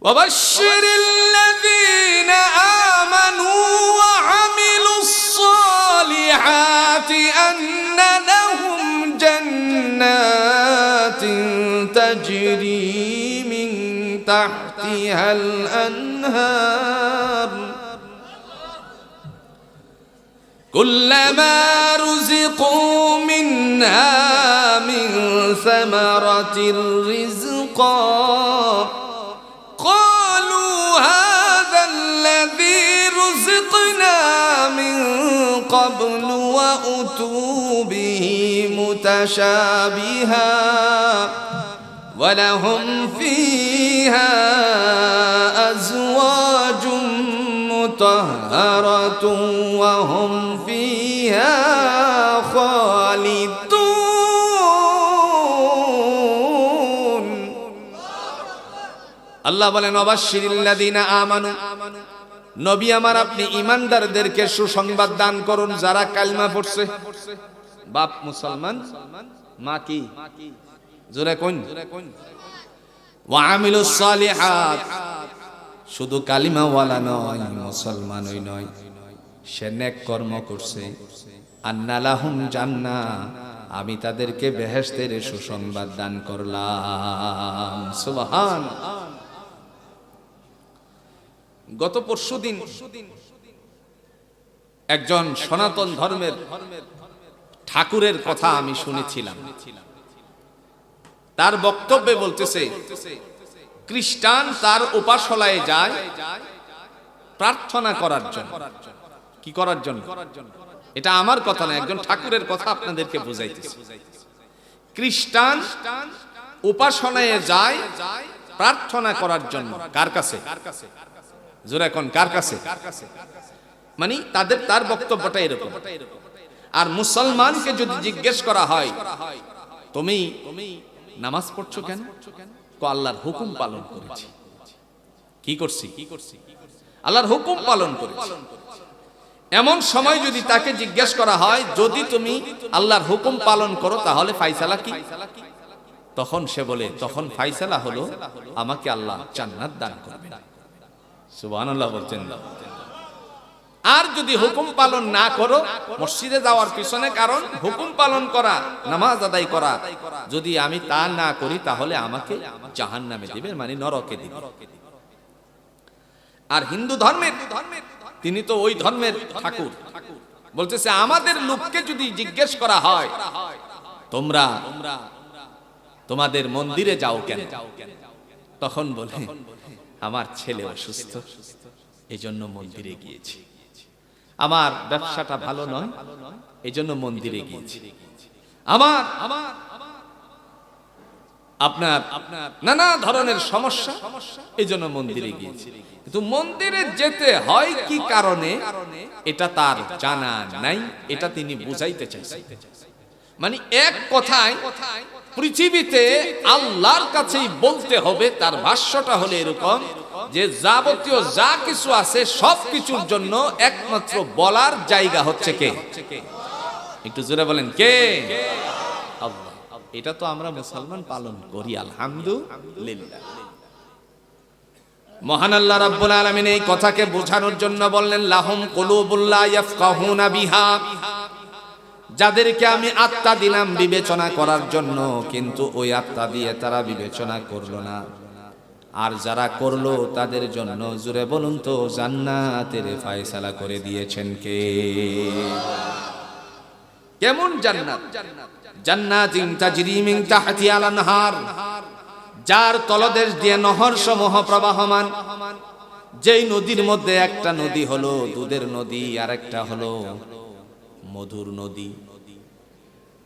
وبشر الذين آمنوا وعملوا الصالحات أن لهم جنات تجري من تحتها الأنهار. كلما رزقوا منها من ثمرة رزقا قبل وأتوا به متشابها ولهم فيها أزواج مطهرة وهم فيها خالدون. الله بلن وبشر الذين آمنوا. নবী আমার, আপনি ইমানদারদেরকে সুসংবাদ দান করুন, যারা কালমা পড়ছে। বাপ মুসলমান, মা কি? জোরে কোন ওয়া আমিলুস সালিহাত। শুধু কালিমা ওয়ালা নয়, মুসলমানই নয়। সে নেক কর্ম করছে। আন্নালাহুম জান্না। আমি তাদেরকে বেহেশতের সুসংবাদ দান করলাম। সুবহান। গত পরশু দিন একজন সনাতন ধর্মের ঠাকুরের কথা আমি শুনেছিলাম। তার বক্তব্যে বলতেছে, খ্রিস্টান তার উপাসনায় যায় প্রার্থনা করার জন্য। কি করার জন্য? এটা আমার কথা না, একজন ঠাকুরের কথা আপনাদেরকে বুঝাইতেছে। খ্রিস্টান উপাসনায় যায় প্রার্থনা করার জন্য। কার কাছে? জোরে এখন কার কাছে? মানে তাদের, তার বক্তব্যটা এরকম। আর মুসলমানকে যদি জিজ্ঞেস করা হয়, তুমি নামাজ পড়ছো কেন? আল্লাহর হুকুম পালন করেছি কি করছি। কি করছি? আল্লাহর হুকুম পালন করেছি। এমন সময় যদি তাকে জিজ্ঞেস করা হয়, যদি তুমি আল্লাহর হুকুম পালন করো, তাহলে ফাইসালা কি? তখন সে বলে, তখন ফাইসালা হলো আমাকে আল্লাহ জান্নাত দান করবেন। আর যদি হুকুম পালন না করো, মসজিদে যাওয়ার পিছনে কারণ হুকুম পালন করা, নামাজ আদায় করা। যদি আমি তা না করি, তাহলে আমাকে জাহান নামে দিবে মানে নরকে দিবে। আর হিন্দু ধর্মের, তিনি তো ওই ধর্মের ঠাকুর। বলতেছে, আমাদের লোককে যদি জিজ্ঞেস করা হয়, তোমরা তোমাদের মন্দিরে যাও কেন? তখন বলে আমার ছেলে অসুস্থ এই জন্য মন্দিরে গিয়েছি। আমার ব্যবসাটা ভালো নয় এই জন্য মন্দিরে গিয়েছি। আমার আমার আপনার আপনার নানা ধরনের সমস্যা এই জন্য মন্দিরে গিয়েছি। কিন্তু মন্দিরে যেতে হয় কি কারণে, এটা তার জানা নাই, এটা তিনি বুঝাইতে চাইছেন। মানে এক কথায় পৃথিবীতে আল্লাহর কাছেই বলতে হবে, তার ভাষ্যটা হলে এরকম যে যাবতীয় যা কিছু আছে সব কিছুর জন্য একমাত্র বলার জায়গা হচ্ছে কে? একটু জোরে বলেন, কে? এটা তো আমরা মুসলমান পালন করি, আলহামদুলিল্লাহ। মহান আল্লাহ রাব্বুল আলামিন এই কথাকে বোঝানোর জন্য বললেন, লাহুম কুলুবুল্লাহ ইয়াফকাহুনা বিহা। যাদেরকে আমি আত্মা দিলাম বিবেচনা করার জন্য, কিন্তু ওই আত্মা দিয়ে তারা বিবেচনা করল না। আর যারা করল, তাদের জন্য জুড়ে বলুন তো, জান্নাতের ফায়সালা করে দিয়েছেন কে? কেমন জান্নাত? জান্নাতিন তাজরি মিন তাহতিহা আল-আনহার, যার তলদেশ দিয়ে নহর সমূহ প্রবাহমান। যেই নদীর মধ্যে একটা নদী হলো, দুধের নদী আর একটা হলো মধুর নদী।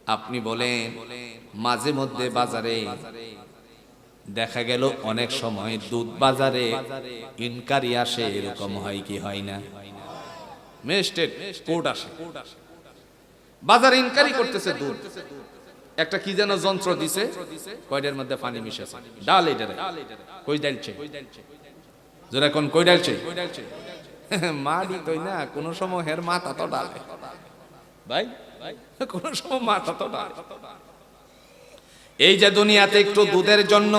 আপনি বলেন, মাঝে মধ্যে বাজারে দেখা গেল অনেক সময় দুধ বাজারে ইনকারি আসে, এরকম হয় কি হয় না? ম্যাজিস্ট্রেট কোর্ট আসে। বাজারে ইনকারি করতেছে দুধ। একটা কি যেন যন্ত্র দিছে কয়টার মধ্যে পানি মিশাছে। ডাল এটারে কই ডালছে জোরে কোন, কই ডালছে মাটি তৈ না কোন সময় হের মাথা তো ডালে। ভাই কোন সময় ডালে এই যে দুনিয়াতে একটু দুধের জন্য,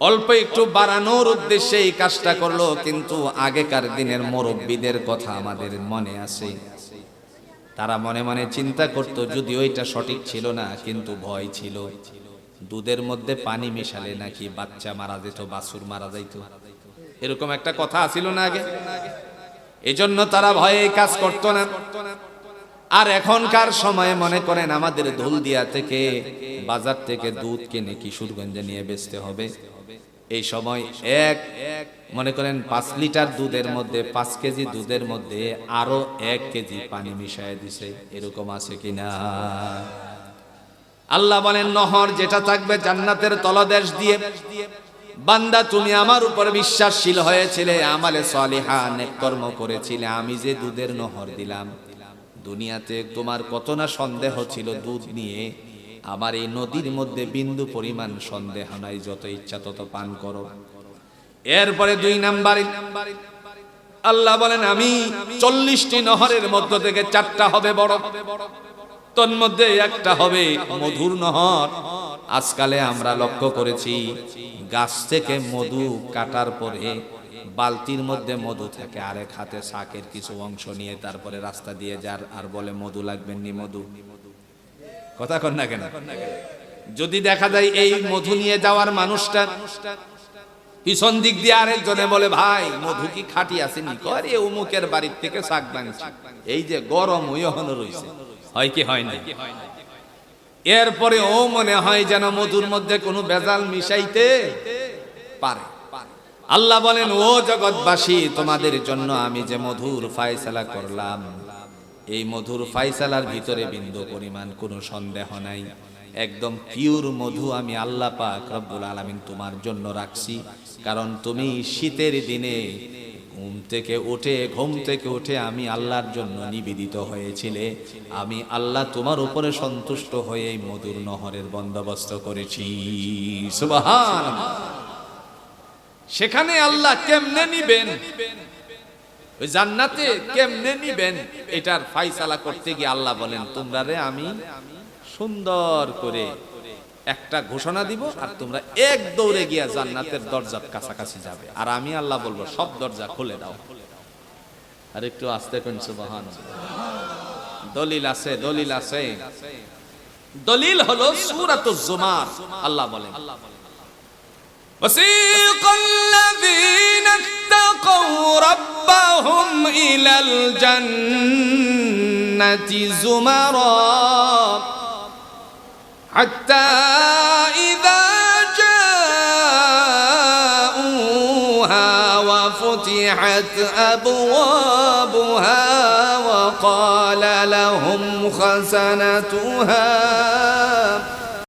অল্প একটু বাড়ানোর উদ্দেশ্যে এই কাজটা করল, কিন্তু আগেকার দিনের মুরব্বীদের কথা আমাদের মনে আছে। তারা মনে মনে চিন্তা করত, যদি ওইটা সঠিক ছিল না, কিন্তু ভয় ছিল। দুধের মধ্যে পানি মেশালে নাকি বাচ্চা মারা যেত, বাছুর মারা যাইত? এরকম একটা কথা আছিল না আগে। এজন্য তারা ভয়ে কাজ করত না। আর এখনকার সময়ে মনে করেন আমাদের ধুলদিয়া থেকে, বাজার থেকে দুধ কিনে কিশোরগঞ্জে নিয়ে বেচতে হবে। এই সময় এক, মনে করেন পাঁচ লিটার দুধের মধ্যে, পাঁচ কেজি দুধের মধ্যে আরও এক কেজি পানি মিশাই দিছে। এরকম আছে কিনা আল্লাহ বলেন, নহর যেটা থাকবে জান্নাতের তলদেশ দিয়ে। বান্দা, তুমি আমার উপর বিশ্বাসশীল হয়েছিলে, আমালে সলিহা নেক কর্ম করেছিলে, আমি যে দুধের নহর দিলাম। দুনিয়াতে তোমার কত না সন্দেহ ছিল দুধ নিয়ে, আমার এই নদীর মধ্যে বিন্দু পরিমাণ সন্দেহ নাই, যত ইচ্ছা তত পান করো। এরপরে দুই নাম্বারে আল্লাহ বলেন, আমি চল্লিশটি নহরের মধ্য থেকে চারটা হবে বড়। তন্মধ্যে একটা হবে মধুর নহর। আজকালে আমরা লক্ষ্য করেছি, গাছ থেকে মধু কাটার পরে বালতির মধ্যে মধু থাকে, আরেক হাতে শাকের কিছু অংশ নিয়ে তারপরে রাস্তা দিয়ে যার আর বলে মধু লাগবেন নি মধু। কথা কন না কেন? যদি দেখা যায় এই মধু নিয়ে যাওয়ার মানুষটা পিছন দিক দিয়ে আরেকজনে বলে, ভাই, মধু কি খাটি আসেনি করে উমুকের বাড়ির থেকে শাক বানিয়েছি এই যে গরম ওই এখনও রয়েছে হয় কি হয় না এরপরে ও মনে হয় যেন মধুর মধ্যে কোনো বেজাল মিশাইতে পারে। আল্লাহ বলেন, ও জগৎবাসী, তোমাদের জন্য আমি যে মধুর ফায়সালা করলাম, এই মধুর ফায়সালার ভিতরে বিন্দু পরিমাণ কোনো সন্দেহ নাই। একদম পিওর মধু আমি আল্লাহ পাক রব্বুল আলামিন তোমার জন্য রাখছি। কারণ তুমি শীতের দিনে ঘুম থেকে উঠে, ঘুম থেকে উঠে আমি আল্লাহর জন্য নিবেদিত হয়েছিলে। আমি আল্লাহ তোমার উপরে সন্তুষ্ট হয়ে এই মধুর নহরের বন্দোবস্ত করেছি। সুবহান সেখানে আল্লাহ কেমনে নিবেন? ওই জান্নাতে কেমনে নিবেন? এটার ফাইসালা করতে গিয়ে আল্লাহ বলেন, তোমরা রে আমি সুন্দর করে একটা ঘোষণা দিব আর তোমরা এক দৌড়ে গিয়া জান্নাতের দরজার কাছাকাছি যাবে। আর আমি আল্লাহ বলব, সব দরজা খুলে দাও। আর একটু আস্তে কোন সুবহান দলিল আছে দলিল আছে। দলিল হলো সূরাতুজ জুমার আল্লাহ বলেন। وسيق الذين اتقوا ربهم إلى الجنة زمرا. حتى إذا جاءوها وفتحت أبوابها وقال لهم خزنتها